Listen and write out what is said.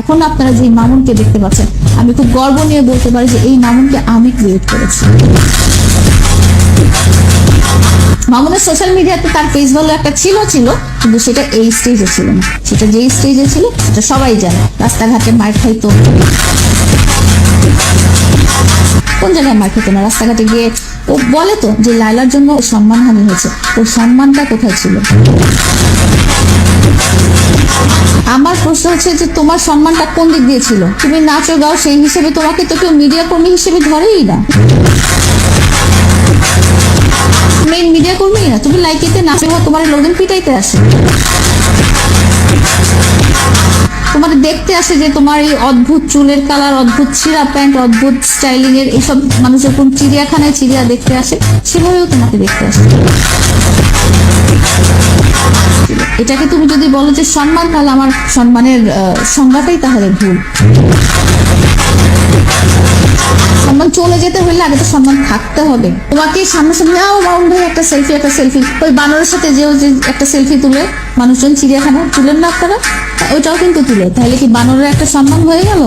এখন আপনারা যে মামুনকে দেখতে পাচ্ছেন, আমি খুব গর্ব নিয়ে বলতে পারি যে এই মামুনকে আমি ক্রিয়েট করেছি। মামুনের সোশ্যাল মিডিয়াতে তার পেজ ভালো একটা ছিল ছিল, কিন্তু সেটা এই স্টেজে ছিল না। সেটা যেই স্টেজে ছিল, সেটা সবাই জানে। রাস্তাঘাটে মার খাইতো। কোন জায়গায় মার খেতো না? রাস্তাঘাটে গিয়ে ও বলে তো যে লাইলার জন্য সম্মানহানি হয়েছে। ওর সম্মানটা কোথায় ছিল? প্রশ্ন হচ্ছে যে তোমার সম্মানটা কোন দিক দিয়ে ছিল? তুমি নাচো, গাও, সেই হিসেবে তোমাকে তো কেউ মিডিয়া কর্মী হিসেবে ধরেই না। মেইন মিডিয়া কর্মী না, তুমি লাইকেতে নাচে হওয়া তোমার লোকজন পিটাইতে আসে। তোমার দেখতে আসে যে তোমার এই অদ্ভুত চুলের কালার অদ্ভুত ছিঁড়া প্যান্ট, অদ্ভুত স্টাইলিং এর এইসব মানুষ যখন চিড়িয়াখানায় চিড়িয়া দেখতে আসে, সেভাবেও তোমাকে দেখতে আসে। এটাকে তুমি যদি বলো যে সম্মান, তাহলে আমার সম্মানের সংজ্ঞাটাই তাহলে ভুল। সম্মান চলে যেতে হলে আগে তো সম্মান থাকতে হবে। তোমাকে সামনাসামনি আও মাউন ভাই, একটা সেলফি একটা সেলফি ওই বানরের সাথে যেও যে একটা সেলফি তুলে, মানুষজন চিড়িয়াখানা, তুলেন না আপনারা, ওইটাও কিন্তু তুলে। তাহলে কি বানরের একটা সম্মান হয়ে গেল?